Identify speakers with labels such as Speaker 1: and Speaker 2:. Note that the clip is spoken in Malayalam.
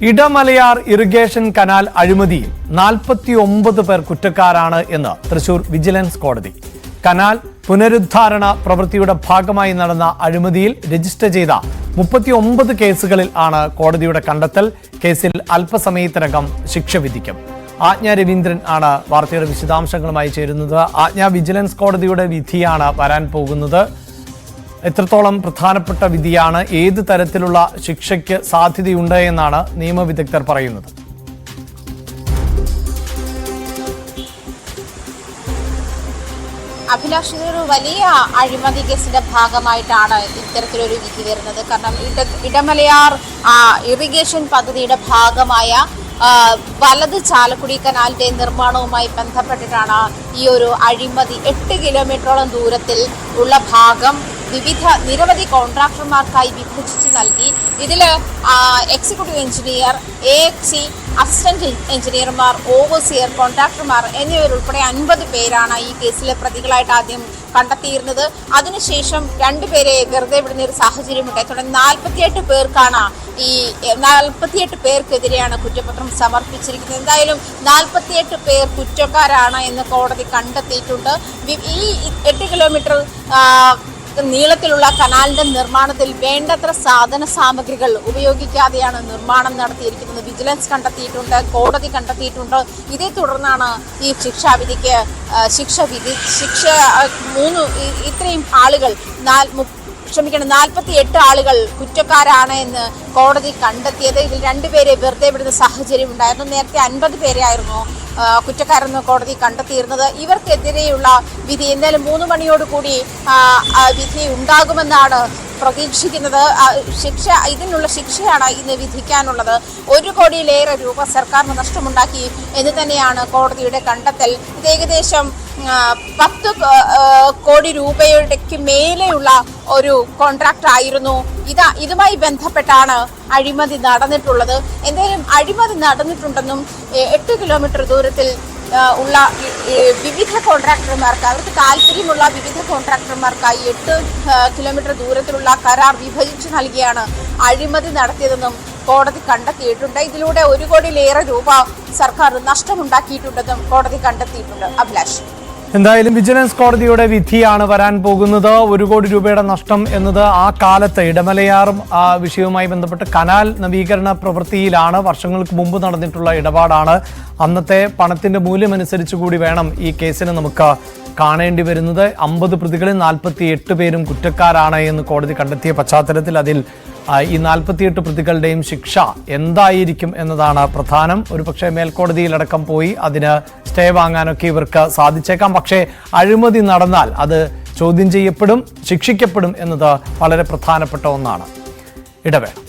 Speaker 1: ഇടമലയാർ ഇറിഗേഷൻ കനാൽ അഴിമതിയിൽ നാൽപ്പത്തി ഒമ്പത് പേർ കുറ്റക്കാരാണ് എന്ന് തൃശൂർ വിജിലൻസ് കോടതി. കനാൽ പുനരുദ്ധാരണ പ്രവൃത്തിയുടെ ഭാഗമായി നടന്ന അഴിമതിയിൽ രജിസ്റ്റർ ചെയ്ത മുപ്പത്തി ഒമ്പത് കേസുകളിൽ ആണ് കോടതിയുടെ കണ്ടെത്തൽ കേസിൽ അല്പസമയത്തിനകം ശിക്ഷ വിധിക്കും. ആജ്ഞ രവീന്ദ്രൻ ആണ് വാർത്തയുടെ വിശദാംശങ്ങളുമായി ചേരുന്നത്. ആജ്ഞ വിജിലൻസ് കോടതിയുടെ വിധിയാണ് വരാൻ പോകുന്നത്. എത്രത്തോളം പ്രധാനപ്പെട്ട വിധിയാണ് ഏത് തരത്തിലുള്ള ശിക്ഷയ്ക്ക് സാധ്യതയുണ്ട് എന്നാണ് നിയമവിദഗ്ധർ പറയുന്നത്.
Speaker 2: അഭിലാഷ് വലിയ അഴിമതി കേസിന്റെ ഭാഗമായിട്ടാണ് ഇത്തരത്തിലൊരു വിധി വരുന്നത്. കാരണം ഇട ഇടമലയാർ ഇറിഗേഷൻ പദ്ധതിയുടെ ഭാഗമായ വലത് ചാലക്കുടി കനാലിന്റെ നിർമ്മാണവുമായി ബന്ധപ്പെട്ടിട്ടാണ് ഈ ഒരു അഴിമതി എട്ട് കിലോമീറ്ററോളം ദൂരത്തിൽ ഉള്ള ഭാഗം വിവിധ നിരവധി കോൺട്രാക്ടർമാർക്കായി വിഭജിച്ച് നൽകി. ഇതിൽ executive engineer A C assistant എഞ്ചിനീയർമാർ ഓവർസിയർ കോൺട്രാക്ടർമാർ എന്നിവരുൾപ്പെടെ അൻപത് പേരാണ് ഈ കേസിലെ പ്രതികളായിട്ട് ആദ്യം കണ്ടെത്തിയിരുന്നത്. അതിനുശേഷം രണ്ടുപേരെ വെറുതെ വിടുന്ന ഒരു സാഹചര്യം ഉണ്ടായി തുടർന്ന് നാൽപ്പത്തിയെട്ട് പേർക്കാണ് ഈ നാൽപ്പത്തിയെട്ട് പേർക്കെതിരെയാണ് കുറ്റപത്രം സമർപ്പിച്ചിരിക്കുന്നത്. എന്തായാലും നാൽപ്പത്തിയെട്ട് പേർ കുറ്റക്കാരാണ് എന്ന് കോടതി കണ്ടെത്തിയിട്ടുണ്ട്. ഈ എട്ട് കിലോമീറ്റർ നീളത്തിലുള്ള കനാലിന്റെ നിർമ്മാണത്തിൽ വേണ്ടത്ര സാധന സാമഗ്രികൾ ഉപയോഗിക്കാതെയാണ് നിർമ്മാണം നടത്തിയിരിക്കുന്നത്. വിജിലൻസ് കണ്ടെത്തിയിട്ടുണ്ട് കോടതി കണ്ടെത്തിയിട്ടുണ്ട്. ഇതേ തുടർന്നാണ് ഈ ശിക്ഷാവിധിക്ക് ശിക്ഷ വിധി ശിക്ഷ മൂന്ന് ഇത്രയും ആളുകൾ ക്ഷമിക്കണം നാൽപ്പത്തി എട്ട് ആളുകൾ കുറ്റക്കാരാണ് എന്ന് കോടതി കണ്ടെത്തിയത്. ഇതിൽ രണ്ടുപേരെ വെറുതെ വിടുന്ന സാഹചര്യം ഉണ്ടായിരുന്നു നേരത്തെ അൻപത് പേരെയായിരുന്നു ആ, കുറ്റക്കാരെന്ന് കോടതി കണ്ടെത്തിയിരുന്നത്. ഇവർക്കെതിരെയുള്ള വിധി എന്തായാലും മൂന്ന് മണിയോടുകൂടി വിധി ഉണ്ടാകുമെന്നാണ് പ്രതീക്ഷിക്കുന്നത്. ശിക്ഷ ഇതിനുള്ള ശിക്ഷയാണ് ഇന്ന് വിധിക്കാനുള്ളത്. ഒരു കോടിയിലേറെ രൂപ സർക്കാരിന് നഷ്ടമുണ്ടാക്കി എന്ന് തന്നെയാണ് കോടതിയുടെ കണ്ടെത്തൽ. ഇത് ഏകദേശം പത്ത് കോടി രൂപയുടെക്ക് മേലെയുള്ള ഒരു കോൺട്രാക്ട് ആയിരുന്നു. ഇതാ ഇതുമായി ബന്ധപ്പെട്ടാണ് അഴിമതി നടന്നിട്ടുള്ളത്. എന്തെങ്കിലും അഴിമതി നടന്നിട്ടുണ്ടെന്നും എട്ട് കിലോമീറ്റർ ദൂരത്തിൽ ഉള്ള വിവിധ കോൺട്രാക്ടർമാർക്ക് അവർക്ക് താല്പര്യമുള്ള വിവിധ കോൺട്രാക്ടർമാർക്കായി എട്ട് കിലോമീറ്റർ ദൂരത്തിലുള്ള കരാർ വിഭജിച്ച് നൽകിയാണ് അഴിമതി നടത്തിയതെന്നും കോടതി കണ്ടെത്തിയിട്ടുണ്ട്. ഇതിലൂടെ ഒരു കോടിയിലേറെ രൂപ സർക്കാർ നഷ്ടമുണ്ടാക്കിയിട്ടുണ്ടെന്നും കോടതി കണ്ടെത്തിയിട്ടുണ്ട്. അഭിലാഷ്.
Speaker 1: എന്തായാലും വിജിലൻസ് കോടതിയുടെ വിധിയാണ് വരാൻ പോകുന്നത്. ഒരു കോടി രൂപയുടെ നഷ്ടം എന്നത് ആ കാലത്ത് ഇടമലയാറും ആ വിഷയവുമായി ബന്ധപ്പെട്ട് കനാൽ നവീകരണ പ്രവൃത്തിയിലാണ്. വർഷങ്ങൾക്ക് മുമ്പ് നടന്നിട്ടുള്ള ഇടപാടാണ്. അന്നത്തെ പണത്തിന്റെ മൂല്യമനുസരിച്ച് കൂടി വേണം ഈ കേസിന് നമുക്ക് കാണേണ്ടി വരുന്നത്. അമ്പത് പ്രതികളിൽ നാൽപ്പത്തി എട്ട് പേരും കുറ്റക്കാരാണ് എന്ന് കോടതി കണ്ടെത്തിയ പശ്ചാത്തലത്തിൽ അതിൽ ഈ നാൽപ്പത്തിയെട്ട് പ്രതികളുടെയും ശിക്ഷ എന്തായിരിക്കും എന്നതാണ് പ്രധാനം. ഒരുപക്ഷെ മേൽക്കോടതിയിലടക്കം പോയി അതിന് സ്റ്റേ വാങ്ങാനൊക്കെ ഇവർക്ക് സാധിച്ചേക്കാം. പക്ഷേ അഴിമതി നടന്നാൽ അത് ചോദ്യം ചെയ്യപ്പെടും ശിക്ഷിക്കപ്പെടും എന്നത് വളരെ പ്രധാനപ്പെട്ട ഒന്നാണ്. ഇടവേള.